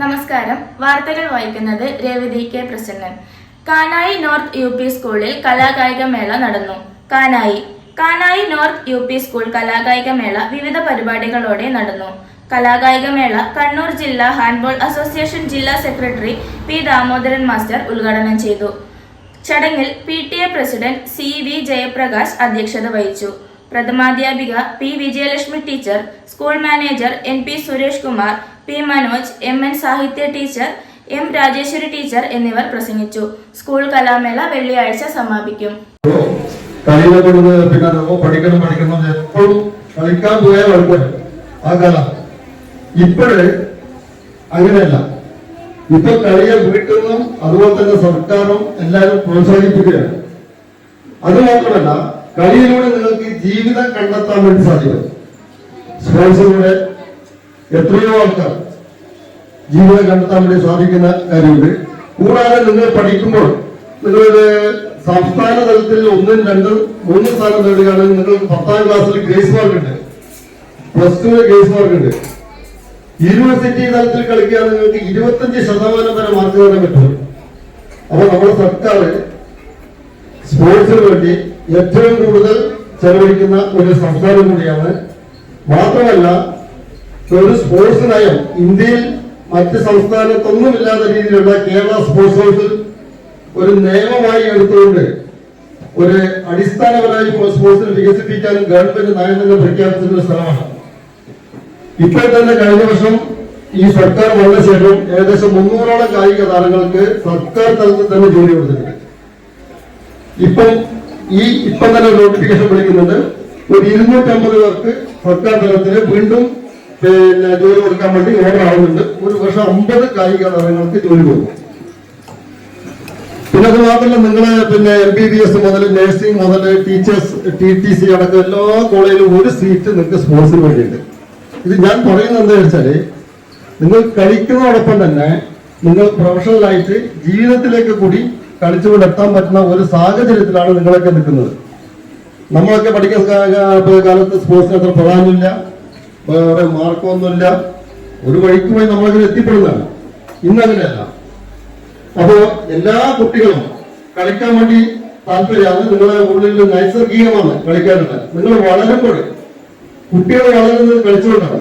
നമസ്കാരം. വാർത്തകൾ വായിക്കുന്നത് Revathi K Prasannan. Kanayi north U P സ്കൂളിൽ കലാകായിക മേള നടന്നു. Kanayi. Kanayi north U P school കലാകായിക മേള വിവിധ പരിപാടികളോടെ നടന്നു. കലാകായിക മേള കണ്ണൂർ ജില്ലാ ഹാൻഡ്ബോൾ അസോസിയേഷൻ ജില്ലാ സെക്രട്ടറി പി ദാമോദരൻ മാസ്റ്റർ ഉദ്ഘാടനം ചെയ്തു. ചടങ്ങിൽ P T A president C V Jayaprakash അധ്യക്ഷത വഹിച്ചു. പ്രഥമാധ്യാപിക P Vijayalakshmi teacher school manager N P Suresh Kumar P Manoj M N Sahithya teacher M Rajeswari teacher എന്നിവർ പ്രസംഗിച്ചു. സ്കൂൾ കലാമേള വെള്ളിയാഴ്ച സമാപിക്കും. പഠിക്കണം പഠിക്കണം എപ്പോഴും കളിക്കാൻ ഇപ്പൊ കളിയെ വീട്ടിൽ അതുപോലെ തന്നെ സർക്കാരും എല്ലാവരും പ്രോത്സാഹിപ്പിക്കുകയാണ്. അത് മാത്രമല്ല കളിയിലൂടെ നിങ്ങൾക്ക് ജീവിതം കണ്ടെത്താൻ വേണ്ടി സാധിക്കും. സ്പോർട്സിലൂടെ എത്രയോ ആൾക്കാർ ജീവിതം കണ്ടെത്താൻ വേണ്ടി സാധിക്കുന്ന കാര്യമുണ്ട്. കൂടാതെ നിങ്ങൾ പഠിക്കുമ്പോൾ നിങ്ങളൊരു സംസ്ഥാന തലത്തിൽ ഒന്നും രണ്ടും മൂന്നും സ്ഥാനം നേടുകയാണെങ്കിൽ നിങ്ങൾക്ക് പത്താം ക്ലാസ്സിൽ ഗ്രേസ് മാർക്ക് ഉണ്ട് പ്ലസ് ടുവിൽ ഗ്രേസ് മാർക്ക് ഉണ്ട് യൂണിവേഴ്സിറ്റി തലത്തിൽ കളിക്കുകയാണെങ്കിൽ നിങ്ങൾക്ക് ഇരുപത്തഞ്ച് ശതമാനം വരെ മാർക്ക് നേടാൻ പറ്റും. അപ്പൊ നമ്മുടെ സർക്കാർ സ്പോർട്സിന് വേണ്ടി ഏറ്റവും കൂടുതൽ ചെലവഴിക്കുന്ന ഒരു സംസ്ഥാനം കൂടിയാണ് മാത്രമല്ല ഒരു സ്പോർട്സ് നയം ഇന്ത്യയിൽ മറ്റ് സംസ്ഥാനത്തൊന്നുമില്ലാത്ത രീതിയിലുള്ള കേരള സ്പോർട്സ് കൗൺസിൽ ഒരു നിയമമായി എടുത്തുകൊണ്ട് ഒരു അടിസ്ഥാനപരമായി സ്പോർട്സിനെ വികസിപ്പിക്കാൻ ഗവൺമെന്റ് നയം തന്നെ പ്രഖ്യാപിച്ചിട്ടുള്ള സ്ഥലമാണ്. ഇപ്പോൾ തന്നെ കഴിഞ്ഞ വർഷം ഈ സർക്കാർ വന്ന ശേഷം ഏകദേശം മുന്നൂറോളം കായിക താരങ്ങൾക്ക് സർക്കാർ തലത്തിൽ തന്നെ ജോലി കൊടുത്തിട്ടുണ്ട്. ഇപ്പം ഈ ഇപ്പം തന്നെ നോട്ടിഫിക്കേഷൻ വിളിക്കുന്നുണ്ട്. ഒരു ഇരുന്നൂറ്റമ്പത് പേർക്ക് സർക്കാർ തലത്തിൽ വീണ്ടും പിന്നെ ജോലി കൊടുക്കാൻ വേണ്ടി ഓർഡർ ആവുന്നുണ്ട്. ഒരു വർഷം അമ്പത് കായിക താരങ്ങൾക്ക് ജോലി കൊടുക്കും. പിന്നെ അത് മാത്രമല്ല നിങ്ങളെ പിന്നെ എം ബി ബി എസ് മുതൽ നഴ്സിംഗ് മുതൽ ടീച്ചേഴ്സ് ടി ടി സി അടക്കം എല്ലാ കോളേജിലും ഒരു സീറ്റ് നിങ്ങൾക്ക് സ്പോർട്സിന് വേണ്ടിയിട്ട് ഇത് ഞാൻ പറയുന്നത് എന്താ വെച്ചാൽ നിങ്ങൾ കളിക്കുന്നതോടൊപ്പം തന്നെ നിങ്ങൾ പ്രൊഫഷണലായിട്ട് ജീവിതത്തിലേക്ക് കൂടി കളിച്ചുകൊണ്ട് എത്താൻ പറ്റുന്ന ഒരു സാഹചര്യത്തിലാണ് നിങ്ങളൊക്കെ നിൽക്കുന്നത്. നമ്മളൊക്കെ പഠിക്കുന്ന കാലത്ത് സ്പോർട്സിന് അത്ര പ്രധാനമില്ല വേറെ മാർക്കൊന്നുമില്ല ഒരു വഴിക്ക് പോയി നമ്മളതിൽ എത്തിപ്പെടുന്നതാണ്. ഇന്നങ്ങനെയല്ല അപ്പോ എല്ലാ കുട്ടികളും കളിക്കാൻ വേണ്ടി താല്പര്യമാണ് നിങ്ങളുടെ ഉള്ളിൽ നൈസർഗികമാണ് കളിക്കാനുള്ളത് നിങ്ങൾ വളരുമ്പോൾ കുട്ടികൾ വളരുന്നത് കളിച്ചുകൊണ്ടാണ്.